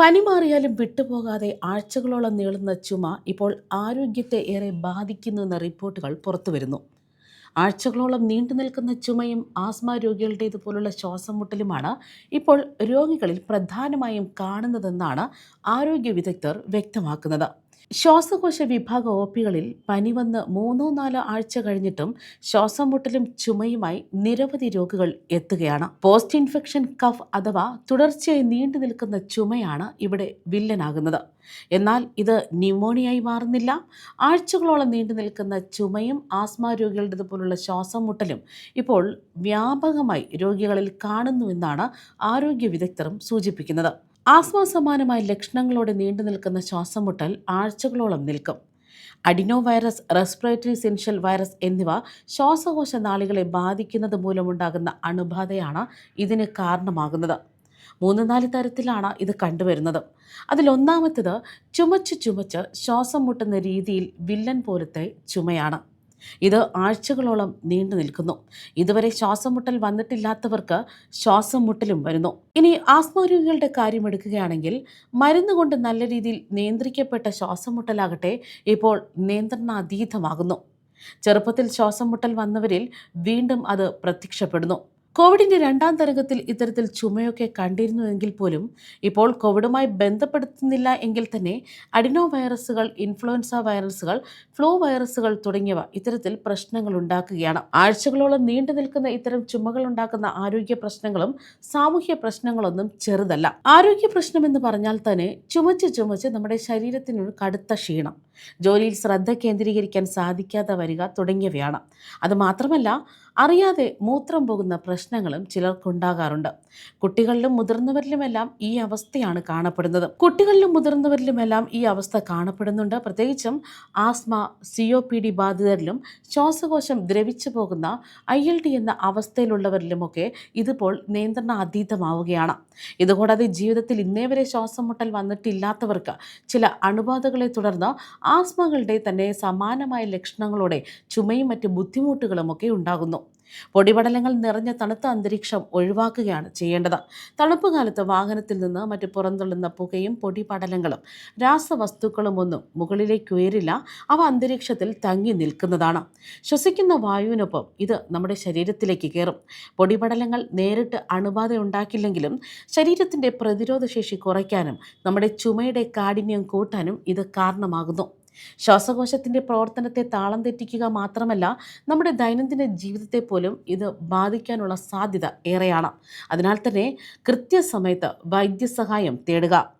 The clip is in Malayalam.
പനി മാറിയാലും വിട്ടുപോകാതെ ആഴ്ചകളോളം നീളുന്ന ചുമ ഇപ്പോൾ ആരോഗ്യത്തെ ഏറെ ബാധിക്കുന്നുവെന്ന റിപ്പോർട്ടുകൾ പുറത്തുവരുന്നു. ആഴ്ചകളോളം നീണ്ടു നിൽക്കുന്ന ചുമയും ആസ്മ രോഗികളുടേതുപോലുള്ള ശ്വാസം മുട്ടലുമാണ് ഇപ്പോൾ രോഗികളിൽ പ്രധാനമായും കാണുന്നതെന്നാണ് ആരോഗ്യ വിദഗ്ധർ വ്യക്തമാക്കുന്നത്. ശ്വാസകോശ വിഭാഗ ഒ പികളിൽ പനി വന്ന് മൂന്നോ നാലോ ആഴ്ച കഴിഞ്ഞിട്ടും ശ്വാസം മുട്ടലും ചുമയുമായി നിരവധി രോഗികൾ എത്തുകയാണ്. പോസ്റ്റ് ഇൻഫെക്ഷൻ കഫ് അഥവാ തുടർച്ചയായി നീണ്ടു നിൽക്കുന്ന ചുമയാണ് ഇവിടെ വില്ലനാകുന്നത്. എന്നാൽ ഇത് ന്യൂമോണിയായി മാറുന്നില്ല. ആഴ്ചകളോളം നീണ്ടു നിൽക്കുന്ന ചുമയും ആസ്മ രോഗികളുടേതുപോലുള്ള ശ്വാസം മുട്ടലും ഇപ്പോൾ വ്യാപകമായി രോഗികളിൽ കാണുന്നുവെന്നാണ് ആരോഗ്യ വിദഗ്ധരും സൂചിപ്പിക്കുന്നത്. ആസ്മ സമാനമായ ലക്ഷണങ്ങളോടെ നീണ്ടു നിൽക്കുന്ന ശ്വാസമുട്ടൽ ആഴ്ചകളോളം നിൽക്കും. Adeno virus respiratory syncytial virus എന്നിവ ശ്വാസകോശ നാളികളെ ബാധിക്കുന്നത് മൂലമുണ്ടാകുന്ന അണുബാധയാണ് ഇതിന് കാരണമാകുന്നത്. മൂന്ന് നാല് തരത്തിലാണ് ഇത് കണ്ടുവരുന്നത്. അതിലൊന്നാമത്തേത് ചുമച്ച് ചുമച്ച് ശ്വാസം മുട്ടുന്ന രീതിയിൽ വില്ലൻ പോലത്തെ ചുമയാണ്. ഇത് ആഴ്ചകളോളം നീണ്ടു നിൽക്കുന്നു. ഇതുവരെ ശ്വാസം മുട്ടൽ വന്നിട്ടില്ലാത്തവർക്ക് ശ്വാസം മുട്ടലും വരുന്നു. ഇനി ആസ്മ രോഗികളുടെ കാര്യം എടുക്കുകയാണെങ്കിൽ മരുന്ന് കൊണ്ട് നല്ല രീതിയിൽ നിയന്ത്രിക്കപ്പെട്ട ശ്വാസം മുട്ടലാകട്ടെ ഇപ്പോൾ നിയന്ത്രണാതീതമാകുന്നു. ചെറുപ്പത്തിൽ ശ്വാസം മുട്ടൽ വന്നവരിൽ വീണ്ടും അത് പ്രത്യക്ഷപ്പെടുന്നു. കോവിഡിന്റെ രണ്ടാം തരംഗത്തിൽ ഇത്തരത്തിൽ ചുമയൊക്കെ കണ്ടിരുന്നുവെങ്കിൽ പോലും ഇപ്പോൾ കോവിഡുമായി ബന്ധപ്പെടുത്തുന്നില്ല എങ്കിൽ തന്നെ അഡിനോ വൈറസുകൾ ഇൻഫ്ലുവൻസ വൈറസുകൾ ഫ്ലൂ വൈറസുകൾ തുടങ്ങിയവ ഇത്തരത്തിൽ പ്രശ്നങ്ങൾ ഉണ്ടാക്കുകയാണ്. ആഴ്ചകളോളം നീണ്ടു നിൽക്കുന്ന ഇത്തരം ചുമകൾ ഉണ്ടാക്കുന്ന ആരോഗ്യ പ്രശ്നങ്ങളും സാമൂഹ്യ പ്രശ്നങ്ങളൊന്നും ചെറുതല്ല. ആരോഗ്യ പ്രശ്നം എന്ന് പറഞ്ഞാൽ തന്നെ ചുമച്ച് ചുമച്ച് നമ്മുടെ ശരീരത്തിനൊരു കടുത്ത ക്ഷീണം. ജോലിയിൽ ശ്രദ്ധ കേന്ദ്രീകരിക്കാൻ സാധിക്കാതെ വരിക തുടങ്ങിയവയാണ്. അതുമാത്രമല്ല അറിയാതെ മൂത്രം പോകുന്ന പ്രശ്നങ്ങളും ചിലർക്കുണ്ടാകാറുണ്ട്. കുട്ടികളിലും മുതിർന്നവരിലുമെല്ലാം ഈ അവസ്ഥയാണ് കാണപ്പെടുന്നത്. കുട്ടികളിലും മുതിർന്നവരിലുമെല്ലാം ഈ അവസ്ഥ കാണപ്പെടുന്നുണ്ട്. പ്രത്യേകിച്ചും asthma C O P D ബാധിതരിലും ശ്വാസകോശം ദ്രവിച്ചു പോകുന്ന ഐ എൽ ഡി എന്ന അവസ്ഥയിലുള്ളവരിലുമൊക്കെ ഇതിപ്പോൾ നിയന്ത്രണ അതീതമാവുകയാണ്. ഇതുകൂടാതെ ജീവിതത്തിൽ ഇന്നേ വരെ ശ്വാസം മുട്ടൽ വന്നിട്ടില്ലാത്തവർക്ക് ചില അണുബാധകളെ തുടർന്ന് ആസ്മകളുടെ തന്നെ സമാനമായ ലക്ഷണങ്ങളോടെ ചുമയും മറ്റ് ബുദ്ധിമുട്ടുകളുമൊക്കെ ഉണ്ടാകുന്നു. പൊടിപടലങ്ങൾ നിറഞ്ഞ തണുത്ത അന്തരീക്ഷം ഒഴിവാക്കുകയാണ് ചെയ്യേണ്ടത്. തണുപ്പ് കാലത്ത് വാഹനത്തിൽ നിന്ന് മറ്റ് പുറന്തള്ളുന്ന പുകയും പൊടിപടലങ്ങളും രാസവസ്തുക്കളും ഒന്നും മുകളിലേക്ക് ഉയരില്ല. അവ അന്തരീക്ഷത്തിൽ തങ്ങി നിൽക്കുന്നതാണ്. ശ്വസിക്കുന്ന വായുവിനൊപ്പം ഇത് നമ്മുടെ ശരീരത്തിലേക്ക് കയറും. പൊടിപടലങ്ങൾ നേരിട്ട് അണുബാധ ഉണ്ടാക്കില്ലെങ്കിലും ശരീരത്തിന്റെ പ്രതിരോധശേഷി കുറയ്ക്കാനും നമ്മുടെ ചുമയുടെ കാഠിന്യം കൂട്ടാനും ഇത് കാരണമാകുന്നു. ശ്വാസകോശത്തിന്റെ പ്രവർത്തനത്തെ താളം തെറ്റിക്കുക മാത്രമല്ല നമ്മുടെ ദൈനംദിന ജീവിതത്തെ പോലും ഇത് ബാധിക്കാനുള്ള സാധ്യത ഏറെയാണ്. അതിനാൽ തന്നെ കൃത്യസമയത്ത് വൈദ്യസഹായം തേടുക.